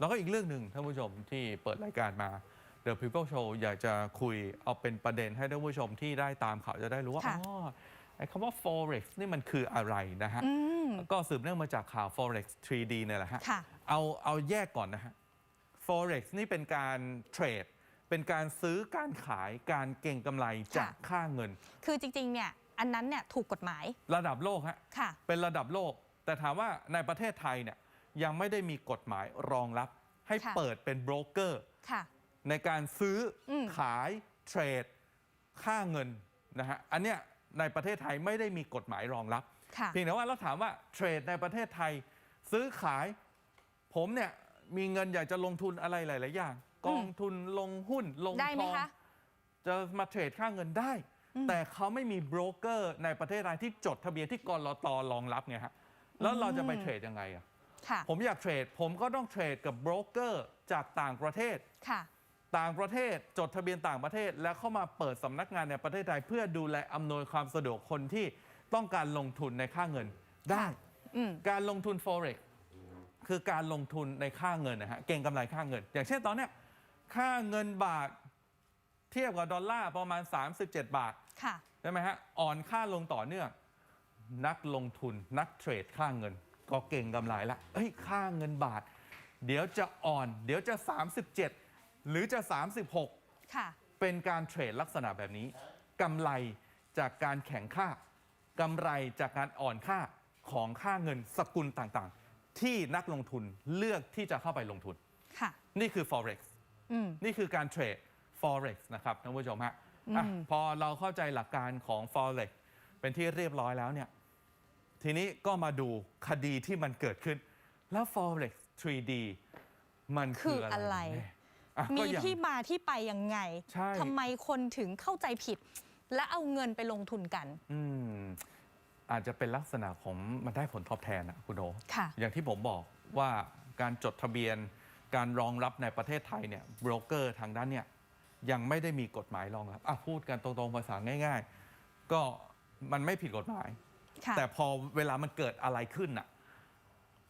แล้วก็อีกเรื่องหนึ่งท่านผู้ชมที่เปิดรายการมา The People Show อยากจะคุยเอาเป็นประเด็นให้ท่านผู้ชมที่ได้ตามข่าวจะได้รู้ว่าค่ะอ๋อไอ้คำว่า forex นี่มันคืออะไรนะฮะ อืม ก็สืบเนื่องมาจากข่าว forex 3D เนี่ยแหละฮะ ค่ะ เอาเอาแยกก่อนนะฮะ forex นี่เป็นการเทรด เป็นการซื้อการขายการเก่งกำไรจากค่ะค่าเงิน คือจริงๆ เนี่ย อันนั้นเนี่ยถูกกฎหมาย ระดับโลกฮะ ค่ะ เป็นระดับโลก แต่ถามว่าในประเทศไทยเนี่ยยังไม่ได้มีกฎหมายรองรับ ให้ค่ะ เปิดเป็นโบรกเกอร์ ค่ะ ในการซื้ออม ขายเทรด ค่าเงินนะฮะอันเนี้ยในประเทศไทยไม่ได้มีกฎหมายรองรับ ค่ะ เพียงแต่ว่าเราถามว่าเทรดในประเทศไทย ซื้อขาย ผมเนี่ยมีเงินอยากจะลงทุนอะไรหลาย ๆ อย่าง กองทุนลงหุ้นลงได้ทไหมองคะ จะมาเทรดค่าเงินได้แต่เขาไม่มีโบรกเกอร์ในประเทศไทยที่จดทะเบียนที่กรตรองรับไงฮะแล้วเราจะไปเทรดยังไงอะ ค่ะผมอยากเทรด ผมก็ต้องเทรดกับโบรกเกอร์จากต่างประเทศ ค่ะ ต่างประเทศจดทะเบียนต่างประเทศ แล้วเข้ามาเปิดสำนักงานในประเทศไทย เพื่อดูแลอำนวยความสะดวกคนที่ต้องการลงทุนในค่าเงินได้ อืมการลงทุน forex คือการลงทุนในค่าเงินนะฮะ เก่งกำไรค่าเงิน อย่างเช่นตอนเนี้ยค่าเงินบาทเทียบกับดอลลาร์ประมาณ 37 บาท ค่ะ ใช่ไหมฮะ อ่อนค่าลงต่อเนื่อง นักลงทุนนักเทรดค่าเงิน ก็เก่งกำไรละเอ้ยค่าเงินบาท เดี๋ยวจะอ่อน เดี๋ยวจะ 37 หรือจะ 36 ค่ะ เป็นการเทรดลักษณะแบบนี้กำไรจากการแข่งค่ากำไรจากการอ่อนค่าของค่าเงินสกุลต่างๆ ที่นักลงทุนเลือกที่จะเข้าไปลงทุน ค่ะ นี่คือ forex อืมนี่คือการเทรด forex นะครับท่านผู้ชมฮะอะอืมพอเราเข้าใจหลักการของ forex เป็นที่เรียบร้อยแล้วเนี่ย ทีนี้ก็มาดูคดีที่มันเกิดขึ้น แล้ว forex 3D มันคืออะไรกันแน่อะมีก็อย่างที่มาที่ไปยังไงใช่ ทำไมคนถึงเข้าใจผิด และเอาเงินไปลงทุนกัน อืมอาจจะเป็นลักษณะของมันได้ผลตอบแทนนะคุณโอค่ะ อย่างที่ผมบอกว่าการจดทะเบียน การรองรับในประเทศไทยเนี่ยโบรกเกอร์ทางด้านเนี่ยยังไม่ได้มีกฎหมายรองรับอะพูดกันตรงๆภาษาง่าย ๆ ก็มันไม่ผิดกฎหมาย ค่ะ แต่พอเวลามันเกิดอะไรขึ้นน่ะ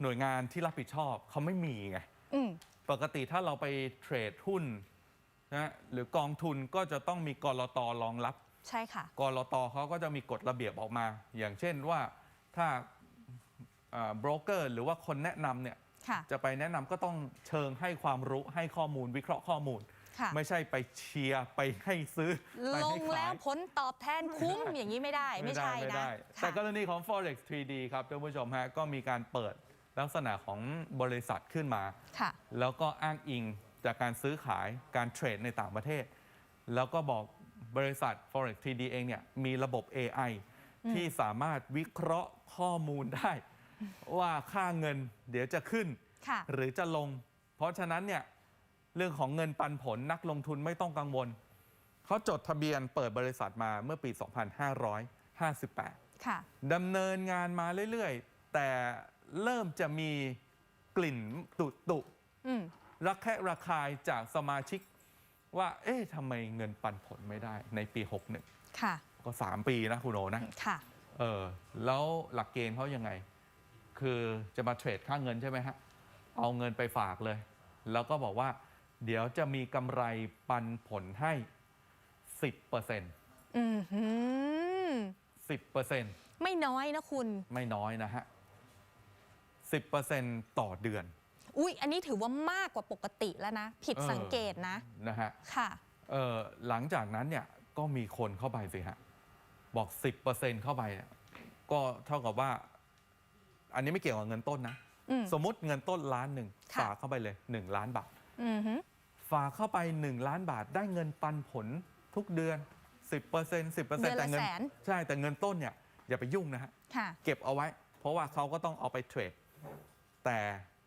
หน่วยงานที่รับผิดชอบเขาไม่มีไง อืม ปกติถ้าเราไปเทรดหุ้นนะหรือกองทุนก็จะต้องมีกรตรองรับ ใช่ค่ะ กรตเขาก็จะมีกฎระเบียบออกมา อย่างเช่นว่าถ้าโบรกเกอร์หรือว่าคนแนะนำเนี่ยค่ะ จะไปแนะนำก็ต้องเชิงให้ความรู้ให้ข้อมูลวิเคราะห์ข้อมูล ค่ะไม่ใช่ไปเชียร์ไปให้ซื้อไปลให้งขาย แล้วผลตอบแทนคุ้มอย่างนี้ไม่ได้ไม่ใช่ไม่นะได้ค่ะแต่กรณีของ forex 3D ครับท่านผู้ชมฮะก็มีการเปิดลักษณะของบริษัทขึ้นมา ค่ะ แล้วก็อ้างอิงจากการซื้อขายการเทรดในต่างประเทศ แล้วก็บอกบริษัท Forex 3D เองเนี่ยมีระบบ AI ที่สามารถวิเคราะห์ข้อมูลได้ ว่าค่าเงินเดี๋ยวจะขึ้น ค่ะ หรือจะลง เพราะฉะนั้นเนี่ย เรื่องของเงินปันผลนักลงทุนไม่ต้องกังวล เขาจดทะเบียนเปิดบริษัทมาเมื่อปี 2558 ค่ะดำเนินงานมาเรื่อย ๆ แต่เริ่มจะมีกลิ่นตุตุอืมระแคะระคายจากสมาชิกว่า เอ๊ะทำไมเงินปันผลไม่ได้ในปี 61 ค่ะ ก็ 3 ปีนะคุณโอนะ ค่ะ เออ แล้วหลักเกณฑ์เขายังไง คือจะมาเทรดค่าเงินใช่ไหมฮะ เอาเงินไปฝากเลย แล้วก็บอกว่า เดี๋ยวจะมีกำไรปันผลให้ 10%อืมหืม10%ไม่น้อยนะคุณ ไม่น้อยนะฮะ10%ต่อเดือน อุ๊ย อันนี้ถือว่ามากกว่าปกติแล้วนะ ผิดเออสังเกตนะ นะฮะค่ะ เออหลังจากนั้นเนี่ยก็มีคนเข้าไปสิฮะ บอก10%เข้าไปเนี่ยก็เท่ากับว่า อันนี้ไม่เกี่ยวกับเงินต้นนะ อืม สมมติเงินต้นล้านหนึ่งค่ะ ฝากเข้าไปเลย1ล้านบาท อือหือ ฝากเข้าไป 1 ล้านบาทได้เงินปันผลทุกเดือน 10% 10%เดือนละแต่เงิแสนใช่แต่เงินต้นเนี่ยอย่าไปยุ่งนะฮะค่ะเก็บเอาไว้ เพราะว่าเขาก็ต้องเอาไปเทรด แต่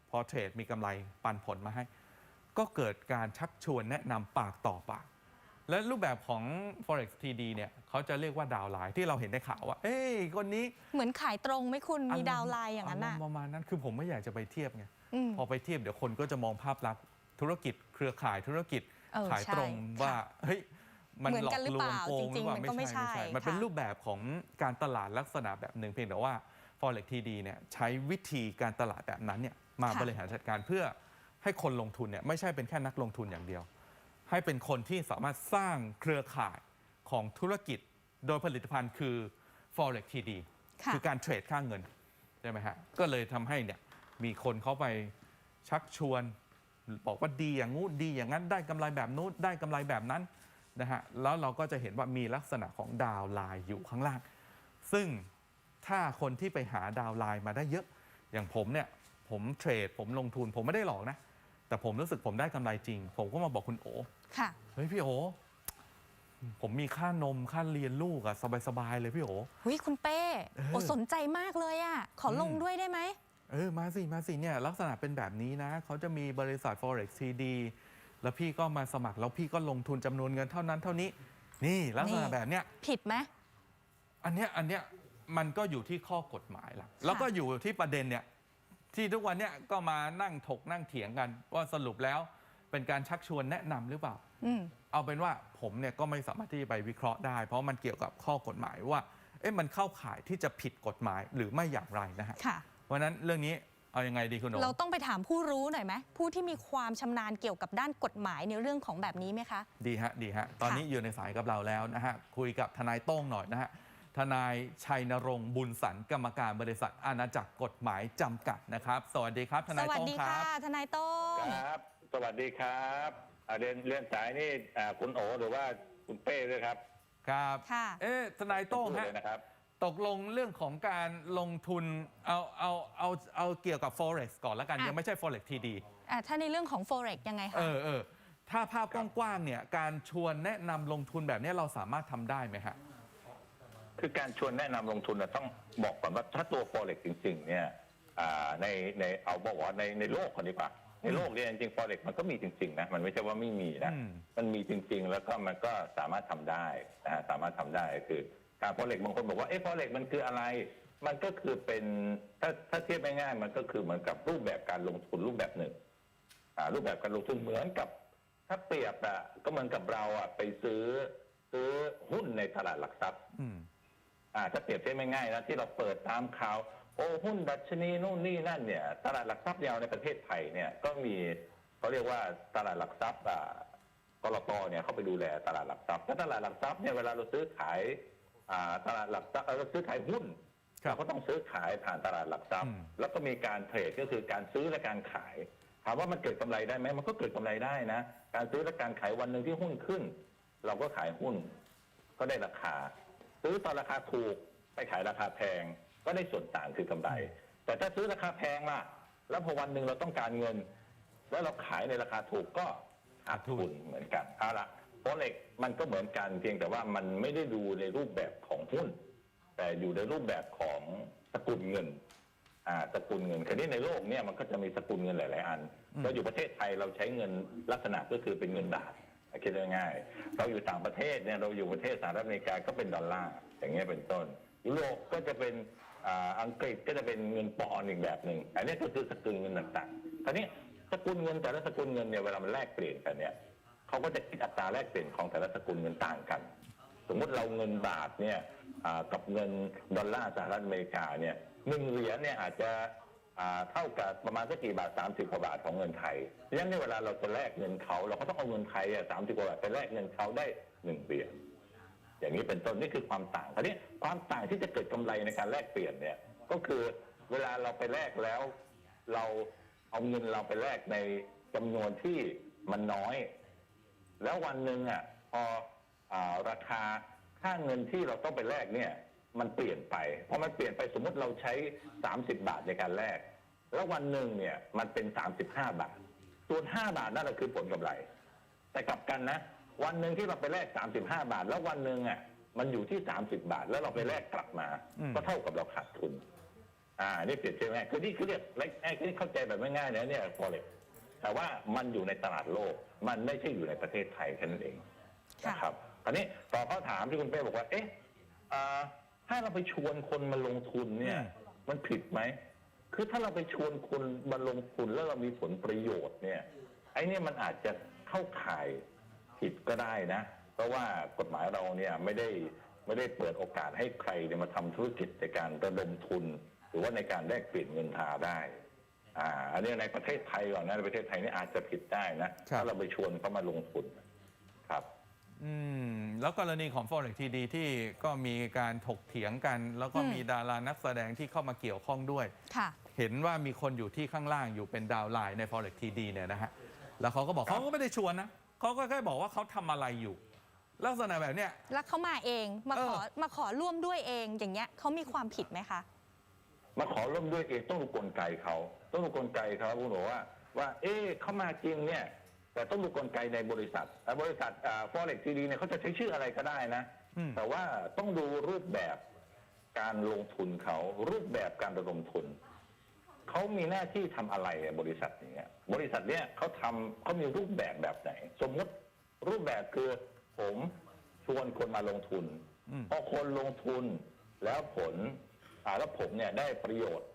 พอเทรดมีกำไรปันผลมาให้ ก็เกิดการชักชวนแนะนำปากต่อปาก และรูปแบบของ forex TD เนี่ยเขาจะเรียกว่าดาวไลน์ที่เราเห็นในข่าวว่า เอ้ยคนนี้เหมือนขายตรงไหมคุณมีดาวน์ไลน์อย่างนั้นรน่ะมณ์ประมาณนั้นคือผมไม่อยากจะไปเทียบไงอืมพอไปเทียบเดี๋ยวคนก็จะมองภาพลักษณ์ ธุรกิจเครือข่ายธุรกิจเออขายตรงใช่ว่าเฮ้ยมันเหมือนหลอกันกหรือลเปวงล่าโกงหรือเปล่าจริงๆมันก็ไม่ใช่ มันเป็นค่ะ รูปแบบของการตลาดลักษณะแบบหนึ่งเพียงแต่ว่า forex TD เนี่ยใช้วิธีการตลาดแบบนั้นเนี่ยมาค่ะ บริหารจัดการเพื่อให้คนลงทุนเนี่ยไม่ใช่เป็นแค่นักลงทุนอย่างเดียว ให้เป็นคนที่สามารถสร้างเครือข่ายของธุรกิจโดยผลิตภัณฑ์คือ forex TD ค่ะคือการเทรดค่าเงิน ใช่ไหมฮะ ก็เลยทำให้เนี่ยมีคนเขาไปชักชวน บอกว่าดีอย่างงู้นดีอย่างนั้นได้กำไรแบบนู้นได้กำไรแบบนั้นนะฮะแล้วเราก็จะเห็นว่ามีลักษณะของดาวน์ไลน์อยู่ข้างล่าง ซึ่งถ้าคนที่ไปหาดาวน์ไลน์มาได้เยอะ อย่างผมเนี่ยผมเทรดผมลงทุนผมไม่ได้หลอกนะ แต่ผมรู้สึกผมได้กำไรจริง ผมก็มาบอกคุณโอค่ะเฮ้ยพี่โอผมมีค่านมค่าเรียนลูกอะสบายๆเลยพี่โอหุยคุณเป้เออโอสนใจมากเลยอะขอลงอืมด้วยได้ไหม เออมาสิมาสิเนี่ยลักษณะเป็นแบบนี้นะเขาจะมีบริษัท forex TD แล้วพี่ก็มาสมัครแล้วพี่ก็ลงทุนจำนวนเงินเท่านั้นเท่านี้ นี่ลักษณะนี่แบบเนี้ยผิดไหมอันเนี้ยอันเนี้ยมันก็อยู่ที่ข้อกฎหมายละแล้วก็อยู่ที่ประเด็นเนี่ยที่ทุกวันเนี้ยก็มานั่งถกนั่งเถียงกัน ว่าสรุปแล้วเป็นการชักชวนแนะนำหรือเปล่าอืมเอาเป็นว่าผมเนี่ยก็ไม่สามารถที่จะไปวิเคราะห์ได้ เพราะมันเกี่ยวกับข้อกฎหมายว่า เอ๊ะมันเข้าข่ายที่จะผิดกฎหมายหรือไม่อย่างไรนะฮะค่ะเพ ราะฉะนั้นเรื่องนี้เอายังไงดีคุณโอเราต้องไปถามผู้รู้หน่อยไหมผู้ที่มีความชำนาญเกี่ยวกับด้านกฎหมายในเรื่องของแบบนี้ไหมคะ ดีฮะดีฮะตอนนี้อยู่ในสายกับเราแล้วนะฮะคุยกับทนายโต้งหน่อยนะฮะทนายชัยนรงค์บุญสันกรรมการบริษัทอาณาจักรกฎหมายจำกัดนะครับ สวัสดีครับ ทสนายวัสโต้งดีครัค่ะ บ ทนายโต้งครับ สวัสดีครับอ่าเรียนเรียนสายนี่อ่าคุณโอหรือว่าคุณเป้ด้วยครับครับ ค่ะ เอ๊ะทนายโต้งพูดฮะเลยนะครับ ตกลงเรื่องของการลงทุนเอาเอาเอาเอาเกี่ยวกับ forex ก่อนแล้วกัน อะ ยังไม่ใช่ forex TD อะถ้าในเรื่องของ forex ยังไงคะเออเออถ้าภาพกว้างๆเนี่ยการชวนแนะนำลงทุนแบบนี้เราสามารถทำได้ไหมฮะ คือการชวนแนะนำลงทุนน่ะต้องบอกก่อนว่าถ้าตัว forex จริง ๆ เนี่ยอ่าในในเอาบอกว่าในในโลกก่อนดีกว่าในโลกเนี่ยจริงๆ forex มันก็มีจริงๆนะมันไม่ใช่ว่าไม่มีนะอืม มันมีจริง ๆ แล้วก็มันก็สามารถทำได้นะฮะสามารถทำได้คือ การ forex บางคนบอกว่าเอ๊ะ forex มันคืออะไร มันก็คือเป็นถ้าถ้าเทียบง่ายๆมันก็คือเหมือนกับรูปแบบการลงทุนรูปแบบหนึ่งอ่ารูปแบบการลงทุนเหมือนกับ ถ้าเปรียบอะก็เหมือนกับเราอะไปซื้อซื้อหุ้นในตลาดหลักทรัพย์อืมอ่าถ้าเปรียบเทียบง่ายๆนะที่เราเปิดตามข่าวโอ้หุ้นดัชนีนู่นนี่นั่นเนี่ยตลาดหลักทรัพย์ยาวในประเทศไทยเนี่ยก็มีเขาเรียกว่าตลาดหลักทรัพย์อ่ากรตเนี่ยเขาไปดูแลตลาดหลักทรัพย์ถ้าตลาดหลักทรัพย์เนี่ยเวลาเราซื้อขาย อ่าตลาดหลักทรัพย์เอ่อเราซื้อขายหุ้นครับ เราก็ต้องซื้อขายผ่านตลาดหลักทรัพย์อืมแล้วก็มีการเทรดก็คือการซื้อและการขายถามว่ามันเกิดกำไรได้ไหมมันก็เกิดกำไรได้นะ การซื้อและการขายวันหนึ่งที่หุ้นขึ้น เราก็ขายหุ้น ก็ได้ราคา ซื้อตอนราคาถูกไปขายราคาแพง ก็ได้ส่วนต่างคือกำไร แต่ถ้าซื้อราคาแพงล่ะ แล้วพอวันหนึ่งเราต้องการเงิน แล้วเราขายในราคาถูกก็ขาดทุนเหมือนกันเอาละ โฟเล็กมันก็เหมือนกันเพียงแต่ว่ามันไม่ได้ดูในรูปแบบของหุ้น แต่อยู่ในรูปแบบของสกุลเงินอ่าสกุลเงินคราวนี้ในโลกเนี่ยมันก็จะมีสกุลเงินหลาย ๆ อันอืมเราอยู่ประเทศไทยเราใช้เงินลักษณะก็คือเป็นเงินบาทคิดง่ายๆเราอยู่ต่างประเทศเนี่ยเราอยู่ประเทศสหรัฐอเมริกาก็เป็นดอลลาร์อย่างเงี้ยเป็นต้นยุโรปก็จะเป็นอ่าอังกฤษก็จะเป็นเงินปอนด์อีกแบบหนึ่งอันนี้ก็คือสกุลเงินต่างๆคราวนี้สกุลเงินแต่ละสกุลเงินเนี่ยเวลามันแลกเปลี่ยนกันเนี่ย เขาก็จะคิดอัตราแลกเปลี่ยนของแต่ละสกุลเงินต่างกัน สมมติเราเงินบาทเนี่ยกับเงินดอลลาร์สหรัฐอเมริกาเนี่ยหนึ่งเหรียญเนี่ยอาจจะเท่ากับประมาณสักกี่บาท30กว่าบาทของเงินไทยดังนั้นในเวลาเราจะแลกเงินเขาเราก็ต้องเอาเงินไทยอะสามสิบกว่าบาทไปแลกเงินเขาได้หนึ่งเหรียญอย่างนี้เป็นต้นนี่คือความต่างคราวนี้ความต่างที่จะเกิดกำไรในการแลกเปลี่ยนเนี่ยก็คือเวลาเราไปแลกแล้ว เราเอาเงินเราไปแลกในจำนวนที่มันน้อย แล้ววันหนึ่งอะพออาราคาค่าเงินที่เราต้องไปแลกเนี่ย มันเปลี่ยนไปพอมันเปลี่ยนไปสมมติเราใช้ 30 บาทในการแลกแล้ววันหนึ่งเนี่ยมันเป็น 35 บาท ส่วน5บาทนั่นแหละคือผลกำไร แต่กลับกันนะ วันหนึ่งที่เราไปแลก 35 บาท แล้ววันหนึ่งอะมันอยู่ที่ 30 บาท แล้วเราไปแลกกลับมาอืมก็เท่ากับเราขาดทุน อ่า นี่เปรียบเทียบง่ายคือนี่คือเรียกเล็กง่ายคือนี่เข้าใจแบบง่ายๆนะเนี่ยฟอเร็ก แต่ว่ามันอยู่ในตลาดโลก มันไม่ใช่อยู่ในประเทศไทยแค่นั้นเองค่ะนะครับคราวนี้ต่อบข้อถามที่คุณเป้บอกว่า เอ๊ะอ่าถ้าเราไปชวนคนมาลงทุนเนี่ยอืมมันผิดไหมคือถ้าเราไปชวนคนมาลงทุนแล้วเรามีผลประโยชน์เนี่ย ไอ้เนี่ยมันอาจจะเข้าข่ายผิดก็ได้นะ เพราะว่ากฎหมายเราเนี่ยไม่ได้ไม่ได้เปิดโอกาสให้ใครเนี่ยมาทำธุรกิจในการระดมทุน หรือว่าในการแลกเปลี่ยนเงินทราได้ อ่าอันนี้ในประเทศไทยก่อนนะในประเทศไทยนี่อาจจะผิดได้นะ ครับ ถ้าเราไปชวนเขามาลงทุนครับ อืมแล้วกรณีของ Forex TD ที่ก็มีการถกเถียงกัน แล้วก็อืม มีดารานักแสดงที่เข้ามาเกี่ยวข้องด้วย ค่ะ เห็นว่ามีคนอยู่ที่ข้างล่างอยู่เป็นดาวน์ไลน์ใน Forex TD เนี่ยนะฮะ แล้วเขาก็บอกครับ เขาก็ไม่ได้ชวนนะเขาก็แค่บอกว่าเขาทำอะไรอยู่ ลักษณะแบบเนี้ย แล้วเขามาเองมาขอเออ มาขอร่วมด้วยเองอย่างเงี้ยเขามีความผิดไหมคะ มาขอร่วมด้วยเองต้องดูกลไกเขาต้องดูกลไกเขาคุณบอกว่า ว่า เอ๊ะเขามาจริงเนี่ยแต่ต้องดูกลไกในบริษัทแต่บริษัทฟอเร็กซีดีเนี่ยเขาจะใช้ชื่ออะไรก็ได้นะอืมแต่ว่าต้องดูรูปแบบการลงทุนเขารูปแบบการระดมทุนเขามีหน้าที่ทำอะไรอะบริษัทอย่างเงี้ย บริษัทเนี้ยเขาทำเขามีรูปแบบแบบไหน สมมติรูปแบบคือผมชวนคนมาลงทุนอืมพอคนลงทุนแล้วผล อ่าแล้วผมเนี่ยได้ประโยชน์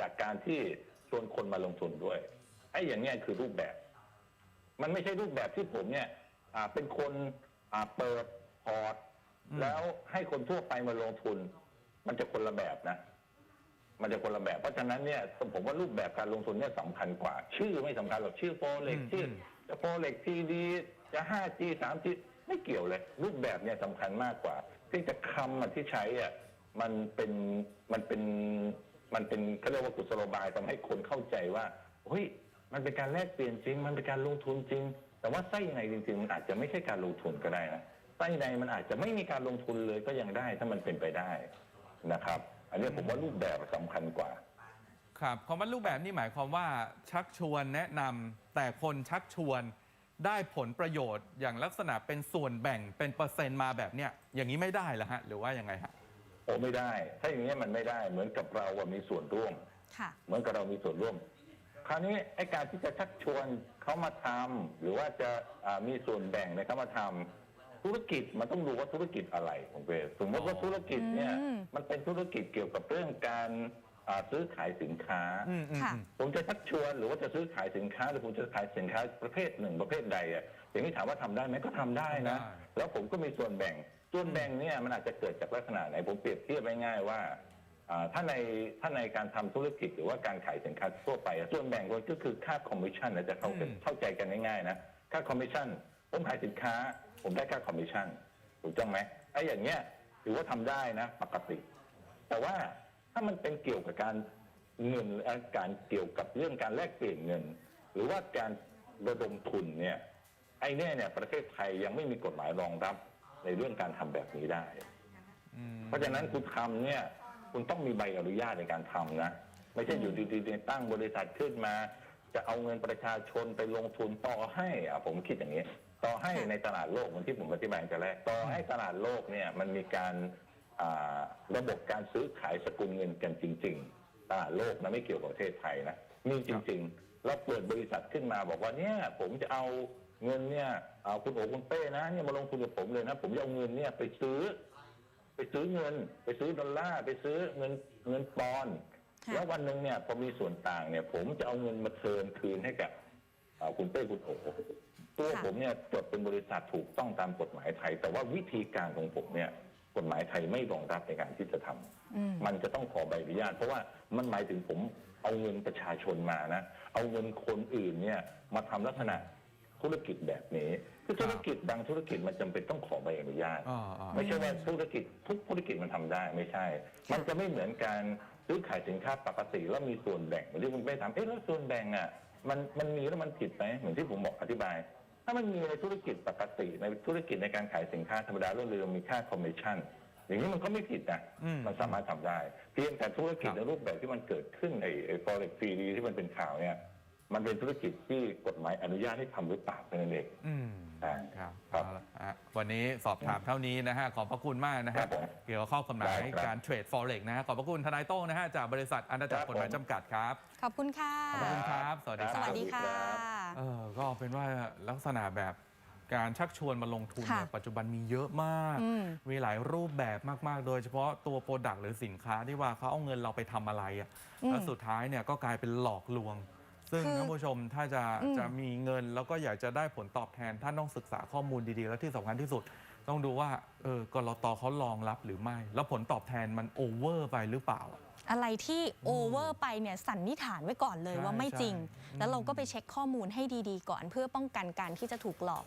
จากการที่ชวนคนมาลงทุนด้วยไอ้อย่างเนี้ยคือรูปแบบ มันไม่ใช่รูปแบบที่ผมเนี่ย อ่าเป็นคนอ่าเปิดพอร์ตอืมแล้วให้คนทั่วไปมาลงทุน มันจะคนละแบบนะ มันจะคนละแบบ เพราะฉะนั้นเนี่ยผมว่ารูปแบบการลงทุนเนี่ยสำคัญกว่า ชื่อไม่สำคัญหรอกชื่อโฟเล็กอืมชื่ออืมจะโฟเล็กทีดีจะ 5G 3G ไม่เกี่ยวเลย รูปแบบเนี่ยสำคัญมากกว่าที่จะคำมันที่ใช้อะ มันเป็นมันเป็นมันเป็นเขาเรียกว่ากุศโลบายทำให้คนเข้าใจว่าเฮ้ยมันเป็นการแลกเปลี่ยนจริง มันเป็นการลงทุนจริง แต่ว่าไส้ในจริงๆมันอาจจะไม่ใช่การลงทุนก็ได้นะไส้ในมันอาจจะไม่มีการลงทุนเลยก็ยังได้ถ้ามันเป็นไปได้นะครับ อันนี้ผมว่ารูปแบบสำคัญกว่า ครับคำว่ารูปแบบนี่หมายความว่าชักชวนแนะนำแต่คนชักชวนได้ผลประโยชน์อย่างลักษณะเป็นส่วนแบ่งเป็นเปอร์เซ็นต์มาแบบเนี้ยอย่างนี้ไม่ได้เหรอฮะหรือว่ายังไงฮะ โอ้ไม่ได้ ถ้าอย่างนี้ยมันไม่ได้ เหมือนกับเราอะมีส่วนร่วมค่ะ เหมือนกับเรามีส่วนร่วม คราวนี้ไอ้การที่จะชักชวนเขามาทำหรือว่าจะอ่ามีส่วนแบ่งในเขามาทำธุรกิจมันต้องดูว่าธุรกิจอะไรผมเวสมมติว่าอ๋อธุรกิจเนี่ย อืม มันเป็นธุรกิจเกี่ยวกับเรื่องการอ่าซื้อขายสินค้า อืมอืมค่ะ อืม ผมจะชักชวนหรือว่าจะซื้อขายสินค้า หรือผมจะขายสินค้าประเภทหนึ่งประเภทใดอะอย่างนี้ถามว่าทำได้ไหมก็ทำได้นะ ได้ แล้วผมก็มีส่วนแบ่ง ส่วนแบ่งเนี่ยมันอาจจะเกิดจากลักษณะไหนผมเปรียบเทียบง่ายๆว่าอ่าถ้าในถ้าในการทำธุรกิจหรือว่าการขายสินค้าทั่วไปอะส่วนแบ่งก็คือค่าคอมมิชชั่นนะจะเข้ากันอืมเข้าใจกันง่ายๆนะค่าคอมมิชชั่นผมขายสินค้า ผมได้ค่าคอมมิชชั่นถูกต้องไหมไอ้อย่างเงี้ยถือว่าทำได้นะปกติ แต่ว่าถ้ามันเป็นเกี่ยวกับการเงินเอ่อการเกี่ยวกับเรื่องการแลกเปลี่ยนเงิน หรือว่าการระดมทุนเนี่ยไอ้เนี่ยเนี่ยประเทศไทยยังไม่มีกฎหมายรองรับ ในเรื่องการทำแบบนี้ได้อืมเพราะฉะนั้นคุณทำเนี่ย คุณต้องมีใบอนุญาตในการทำนะ ไม่ใช่อยู่ดีๆเนี่ยตั้งบริษัทขึ้นมา จะเอาเงินประชาชนไปลงทุนต่อให้อะผมคิดอย่างนี้ ต่อให้ในตลาดโลกเหมือนที่ผมอธิบายกันแรกต่อให้ตลาดโลกเนี่ยมันมีการอ่าระบบการซื้อขายสกุลเงินกันจริง ๆ ตลาดโลกนะไม่เกี่ยวกับประเทศไทยนะมีจริง ๆ แล้วเปิดบริษัทขึ้นมาบอกว่าเนี่ยผมจะเอา เงินเนี่ยเอาคุณโอคุณเป้นะเนี่ยมาลงทุนกับผมเลยนะ ผมจะเอาเงินเนี่ยไปซื้อ ไปซื้อเงิน ไปซื้อดอลลาร์ไปซื้อเงินเงินปอนด์ค่ะแล้ววันหนึ่งเนี่ยพอมีส่วนต่างเนี่ย ผมจะเอาเงินมาเทิร์นคืนให้กับอ่าคุณเป้คุณโอตัวค่ะผมเนี่ยจดเป็นบริษัทถูกต้องตามกฎหมายไทย แต่ว่าวิธีการของผมเนี่ยกฎหมายไทยไม่รองรับในการที่จะทำอืมมันจะต้องขอใบอนุญาต เพราะว่ามันหมายถึงผมเอาเงินประชาชนมานะ เอาเงินคนอื่นเนี่ยมาทำลักษณะ ธุรกิจแบบนี้คือธุรกิจบางธุรกิจมันจำเป็นต้องขอใบอนุญาต อ่าอ่า ไม่ใช่ว่าธุรกิจทุกธุรกิจมันทำได้ไม่ใช่ มันจะไม่เหมือนการซื้อขายสินค้าปกติแล้วมีส่วนแบ่งเหมือนที่คุณเป้ถามเอ๊ะแล้วส่วนแบ่งอะมันมันมีแล้วมันผิดไหมเหมือนที่ผมบอกอธิบาย ถ้ามันมีในธุรกิจปกติในธุรกิจในการขายสินค้าธรรมดาเรื่องเรือมีค่าคอมมิชชั่นอย่างนี้มันก็ไม่ผิดนะอืม มันสามารถทำได้ เพียงแต่ธุรกิจครับในรูปแบบที่มันเกิดขึ้นในไอ้ฟอเร็กซีดีที่มันเป็นข่าวเนี่ย มันเป็นธุรกิจที่กฎหมายอนุญาตให้ทำหรือเปล่าแค่นั้นเองอืมอ่า ครับครับเอาละฮะวันนี้สอบถามเท่านี้นะฮะ ขอบพระคุณมากนะครัฮะบผมเกี่ยวกับข้อกฎหมายได้ครับ การเทรด forex นะฮะ ขอบพระคุณทนายโต้งนะฮะ จากบริษัทอาณาจักรครับกฎหมายผมจำกัดครับ ขอบคุณค่ะ ขอบคุณครับ สวัสดีสครัวับสดีค่ะ เออก็เป็นว่าลักษณะแบบการชักชวนมาลงทุนค่ะเนี่ยปัจจุบันมีเยอะมาก อืมมีหลายรูปแบบมาก ๆ โดยเฉพาะตัวโปรดักต์หรือสินค้าที่ว่าเขาเอาเงินเราไปทำอะไรอะอืม แล้วสุดท้ายเนี่ยก็กลายเป็นหลอกลวง ซึ่งคือ ท่านผู้ชมถ้าจะอืมจะมีเงินแล้วก็อยากจะได้ผลตอบแทน ท่านต้องศึกษาข้อมูลดีๆ และที่สำคัญที่สุด ต้องดูว่าเออกรตเขารองรับหรือไม่ แล้วผลตอบแทนมันโอเวอร์ไปหรือเปล่า อะไรที่โอเวอร์ไปเนี่ยสันนิษฐานไว้ก่อนเลยใช่ว่าไม่จริง ใช่ แล้วเราก็ไปเช็คข้อมูลให้ดีๆ ก่อนเพื่อป้องกันการที่จะถูกหลอก